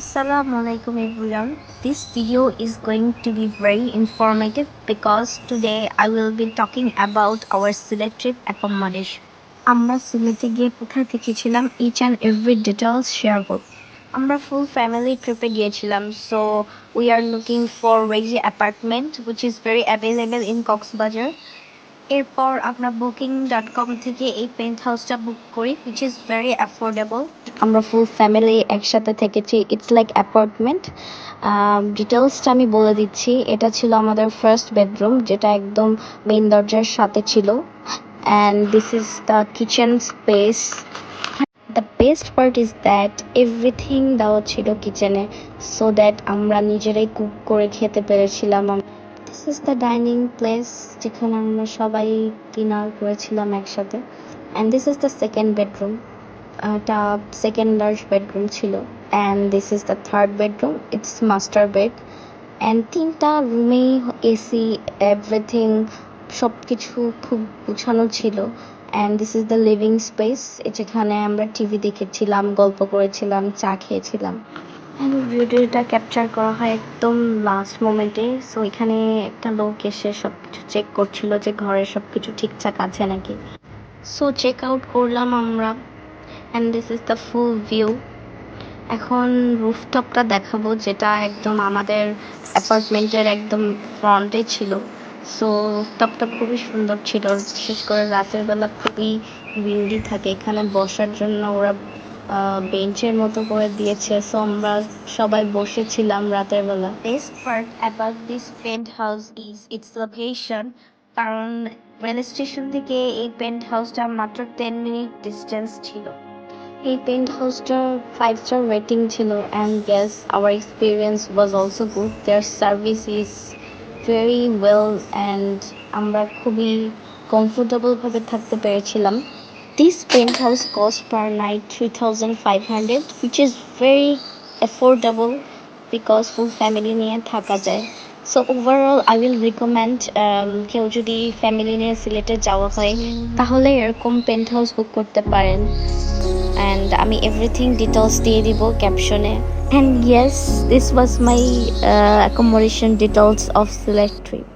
Assalamu alaikum everyone. This video is going to be very informative because today I will be talking about our Sylhet trip accommodation. আমরা সিলেটে গিয়ে কোথায় থেকেছিলাম each and every details share করব আমরা full family ট্রিপে গিয়েছিলাম so we are looking for Reji apartment which is very available in Cox's Bazar এরপর আমরা বুকিং ডট কম থেকে এই পেন্ট হাউসটা বুক করি উইচ ইজ ভেরি অ্যাফোর্ডেবল আমরা ফুল ফ্যামিলি একসাথে থেকেছি ইটস লাইক অ্যাপার্টমেন্ট ডিটেলসটা আমি বলে দিচ্ছি, এটা ছিল আমাদের ফার্স্ট বেডরুম যেটা একদম মেইন দরজার সাথে ছিল। And this is the kitchen space the best part is that everything দেওয়া ছিল কিচেনে সো দ্যাট আমরা নিজেরাই কুক করে খেতে পেরেছিলাম। This is the dining place যেখানে আমরা সবাই ডিনার করেছিলাম একসাথে। And this is the second bedroom এটা সেকেন্ড লার্জ বেডরুম ছিল। And this is the third bedroom it's master bed and তিনটা রুমেই এসি এভরিথিং সব কিছু খুব গুছানো ছিল। And this is the living space যেখানে আমরা টিভি দেখেছিলাম, গল্প করেছিলাম, চা খেয়েছিলাম। ভিডিওটা ক্যাপচার করা হয় একদম লাস্ট মোমেন্টে সো এখানে একটা লোক এসে সব কিছু চেক করছিল যে ঘরে সব কিছু ঠিকঠাক আছে নাকি। সো চেক আউট করলাম আমরা। And this is the full view এখন রুফটপটা দেখাবো, যেটা একদম আমাদের অ্যাপার্টমেন্টের একদম ফ্রন্টে ছিল। সো রুফটপটা খুবই সুন্দর ছিল। বিশেষ করে রাতের বেলা খুবই উইন্ডি থাকে। এখানে বসার জন্য ওরা বেঞ্চের মতো করে দিয়েছে। সো আমরা সবাই বসেছিলাম রাতের বেলা। Best part about this penthouse is its location কারণ রেল স্টেশন থেকে এই পেন্ট হাউসটা মাত্র টেন মিনিট ডিস্টেন্স ছিল। এই পেন্ট হাউসটার ফাইভ স্টার রেটিং ছিল and guess our experience was also good their service is very well and আমরা খুবই কমফোর্টেবলভাবে থাকতে পেরেছিলাম। Per night three thousand five hundred which is very affordable because full family নিয়ে থাকা যায়। So overall I will recommend কেউ যদি ফ্যামিলি নিয়ে সিলেটে যাওয়া হয়, তাহলে এরকম পেন্ট হাউস বুক করতে পারেন। অ্যান্ড আমি এভরিথিং ডিটেলস দিয়ে দিব ক্যাপশনে and yes this was my accommodation details of select trip